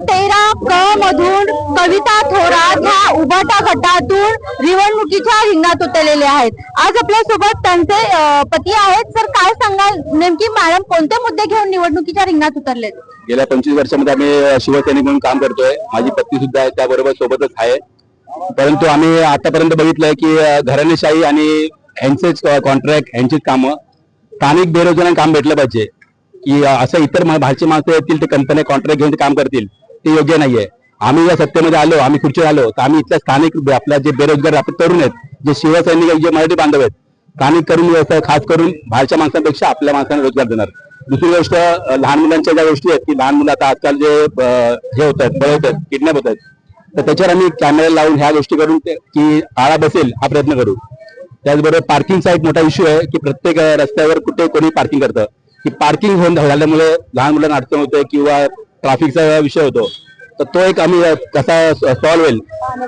तेरा क मधून कविता थोरात ह्या उभाटा गटातून निवडणुकीच्या रिंगणात उतरलेले आहेत. आज आपल्यासोबत त्यांचे पती आहेत. तर काय सांगाल? नेमकी मॅडम कोणते मुद्दे घेऊन निवडणुकीच्या रिंगणात उतरलेत? गेल्या पंचवीस वर्षामध्ये आम्ही शिवसैनिक म्हणून काम करतोय. माझी पत्नी सुद्धा आहे त्याबरोबर सोबतच आहे. परंतु आम्ही आतापर्यंत बघितलंय की घराणेशाही आणि ह्यांचेच कॉन्ट्रॅक्ट ह्यांचीच कामं स्थानिक बेरोजगारांना काम भेटलं पाहिजे. की असं इतर मा- माणसं येतील ते कंपन्या कॉन्ट्रॅक्ट घेऊन ते काम करतील ते योग्य नाहीये. आम्ही या सत्तेमध्ये आलो आम्ही खुर्चीवर आलो तर आम्ही इथल्या स्थानिक आपल्या जे बेरोजगार आपले तरुण आहेत जे शिवसैनिक जे मराठी बांधव आहेत स्थानिक करून व्यवसाय खास करून बाहेरच्या माणसांपेक्षा आपल्या माणसांना रोजगार देणार. दुसरी गोष्ट लहान मुलांच्या ज्या गोष्टी आहेत की लहान मुलं आता आजकाल जे हे होत आहेत बळवत आहेत किडनॅप होत आहेत तर त्याच्यावर आम्ही कॅमेरे लावून ह्या गोष्टी करून की आळा बसेल हा प्रयत्न करू. त्याचबरोबर पार्किंगचा एक मोठा इश्यू आहे की प्रत्येक रस्त्यावर कुठे कोणी पार्किंग करतं. की पार्किंग होऊन झाल्यामुळे लहान मुलांना अडचण होते किंवा ट्रॅफिकचा विषय होतो. तर तो एक आम्ही कसा सॉल्व्ह होईल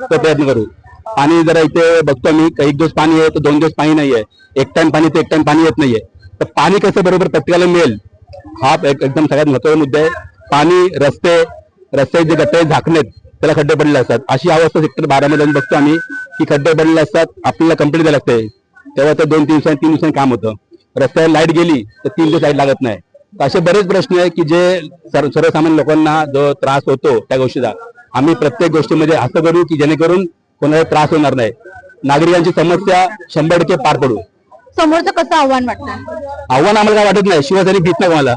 तो प्रयत्न करू. पाणी जरा इथे बघतो मी एक दिवस पाणी आहे तर दोन दिवस पाणी नाहीये. एक टाइम पाणी तर एक टाइम पाणी येत नाहीये. तर पाणी कसं बरोबर प्रत्येकाला मिळेल? हा एक- एकदम सगळ्यात महत्त्वाचा मुद्दा आहे. पाणी रस्ते रस्ते जे गट्टे झाकणेत त्याला खड्डे पडलेले असतात. अशी अवस्था सेक्टर बारामध्ये जाऊन बघतो आम्ही की खड्डे पडलेले असतात आपल्याला कंप्लीट द्यायला लागते. तेव्हा तर दोन तीन दिवसांनी तीन दिवसांनी काम होतं. रस्त्यावर लाइट गेली तर तीन दिवस लाइट लागत नाही. तर असे बरेच प्रश्न आहे की जे सर्व सर्वसामान्य लोकांना जो त्रास होतो त्या गोष्टीचा. आम्ही प्रत्येक गोष्टीमध्ये असं करू की जेणेकरून कोणाला त्रास होणार नाही. नागरिकांची समस्या शंभर टक्के पार पडू. समोरचं कसं आव्हान वाटतं? आव्हान आम्हाला काय वाटत नाही. शिवसैनिक भीत नाही कोणाला.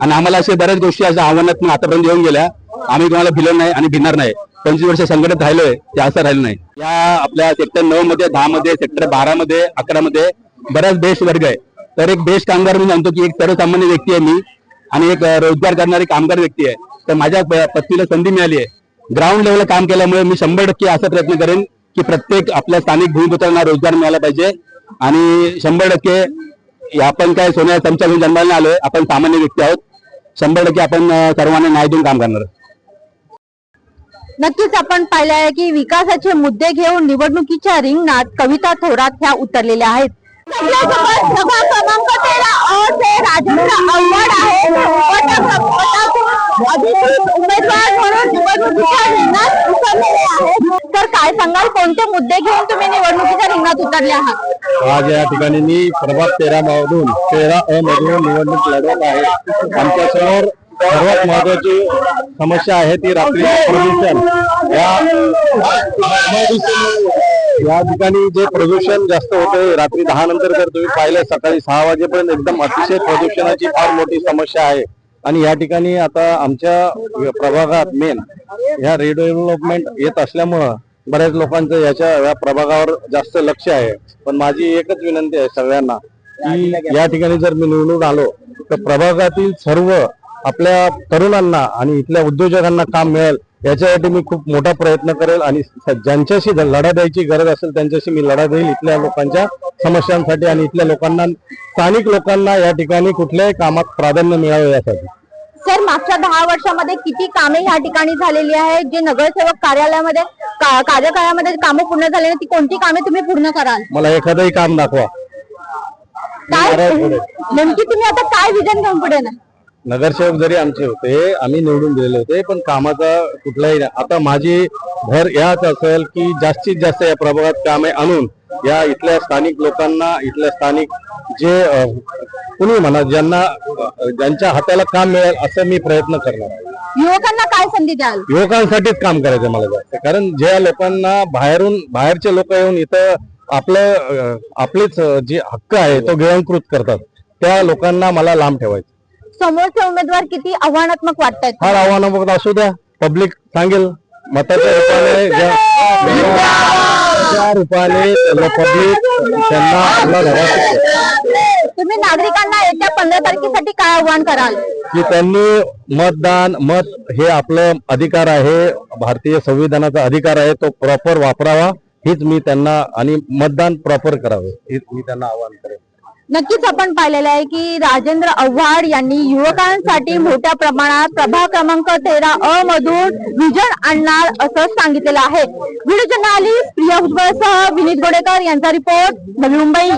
आणि आम्हाला असे बऱ्याच गोष्टी अशा आव्हानात आतापर्यंत येऊन गेल्या. आम्ही कोणाला भिलो नाही आणि भिणार नाही. पंचवीस वर्ष संघटित राहिलोय ते असं राहिलं नाही. या आपल्या सेक्टर नऊ मध्ये दहा मध्ये सेक्टर बारा मध्ये अकरा मध्ये बऱ्याच बेस्ट वर्ग आहे. तर एक बेस्ट कामगार मी सांगतो की एक सर्वसामान्य व्यक्ती आहे मी आणि एक रोजगार करणारी कामगार व्यक्ती आहे. तर माझ्या पत्नीला संधी मिळाली आहे. ग्राउंड लेवलला काम केल्यामुळे मी शंभर टक्के असा प्रयत्न करेन की प्रत्येक आपल्या स्थानिक भूमिपुत्रांना रोजगार मिळाला पाहिजे आणि शंभर टक्के आपण काय सोन्या चमचा घेऊन जन्माला आलोय आपण सामान्य व्यक्ती आहोत. शंभर टक्के आपण सर्वांना न्याय देऊन काम करणार नक्कीच आपण पाहिलं आहे की विकासाचे मुद्दे घेऊन निवडणुकीच्या रिंगणात कविता थोरात ह्या उतरलेल्या आहेत आपल्यासोबत सभा क्रमांक तेरा अ चे राजेंद्र आव्हाड आहे गट- गटातून अधिकृत उमेदवार म्हणून निवडणुकीच्या रिंगणात उतरलेले आहेत तर काय कोणते मुद्दे घेऊन तुम्ही निवडणुकीच्या रिंगणात उतरले आहात? आज या ठिकाणी मी प्रभाग तेरा मधून तेरा अ मधून निवडणूक लढवत आहे. आमच्यासमोर सर्वात महत्वाची समस्या आहे ती रात्री प्रदूषण. या या ठिकाणी जे प्रदूषण जास्त होते रात्री दहा नंतर जर तुम्ही पाहिलं सकाळी सहा वाजेपर्यंत एकदम अतिशय प्रदूषणाची फार मोठी समस्या आहे. आणि या ठिकाणी आता आमच्या प्रभागात मेन ह्या रिडेव्हलपमेंट येत असल्यामुळं बऱ्याच लोकांचं याच्या या प्रभागावर जास्त लक्ष आहे. पण माझी एकच विनंती आहे सगळ्यांना की या ठिकाणी जर मी निवडून आलो तर प्रभागातील सर्व आपल्या तरुणांना आणि इथल्या उद्योजकांना काम मिळेल याच्यासाठी मी खूप मोठा प्रयत्न करेल आणि ज्यांच्याशी लढा द्यायची गरज असेल त्यांच्याशी मी लढा देईल इथल्या लोकांच्या समस्यांसाठी आणि इथल्या लोकांना स्थानिक लोकांना या ठिकाणी कुठल्याही कामात प्राधान्य मिळावे यासाठी. सर मागच्या दहा वर्षामध्ये किती कामे या ठिकाणी झालेली आहेत जे नगरसेवक कार्यालयामध्ये का- कार्यकाळामध्ये कामं पूर्ण आहेत, ती कोणती कामे तुम्ही पूर्ण कराल? मला एखादंही काम दाखवा. काय? नाराज. नेमकी तुम्ही आता काय विजन घेऊन पुढे ना नगरसेवक जरी आमचे होते आम्ही निवडून दिलेले होते पण कामाचा कुठलाही नाही. आता माझी भर याच असेल की जास्तीत जास्त या प्रभागात कामे आणून या इथल्या स्थानिक लोकांना इथल्या स्थानिक जे कुणी म्हणा ज्यांना ज्यांच्या हाताला काम मिळेल असं मी प्रयत्न करणार आहे. युवकांना काय संधी द्याल? युवकांसाठीच काम करायचं मला जास्त कारण ज्या लोकांना बाहेरून बाहेरचे लोक येऊन इथं आपलं आपलेच जे हक्क आहे तो गिळंकृत करतात त्या लोकांना मला लांब ठेवायचं समोरचे उमेदवार किती आव्हानात्मक वाटतायत? फार आव्हानात्मक असू द्या. पब्लिक सांगेल. मताच्या रूपाने ज्या ज्या रूपाने पब्लिक त्यांना आपला धडा शिकवेल. तुम्ही नागरिकांना येत्या पंधरा तारखेसाठी काय आव्हान कराल? की त्यांनी मतदान मत हे आपलं अधिकार आहे. भारतीय संविधानाचा अधिकार आहे. तो प्रॉपर वापरावा. हीच मी त्यांना आणि मतदान प्रॉपर करावे. हीच मी त्यांना आवाहन करेन. नक्कीच आपण पाहिलेलं आहे की राजेंद्र आव्हाड यांनी युवकांसाठी मोठ्या प्रमाणात प्रभाग क्रमांक तेरा अ मधून विजन आणणार असं सांगितलेलं आहे. व्हिडिओ जर्नालिस्ट प्रिया भुजबळसह विनीत गोडेकर यांचा रिपोर्ट नवी मुंबई.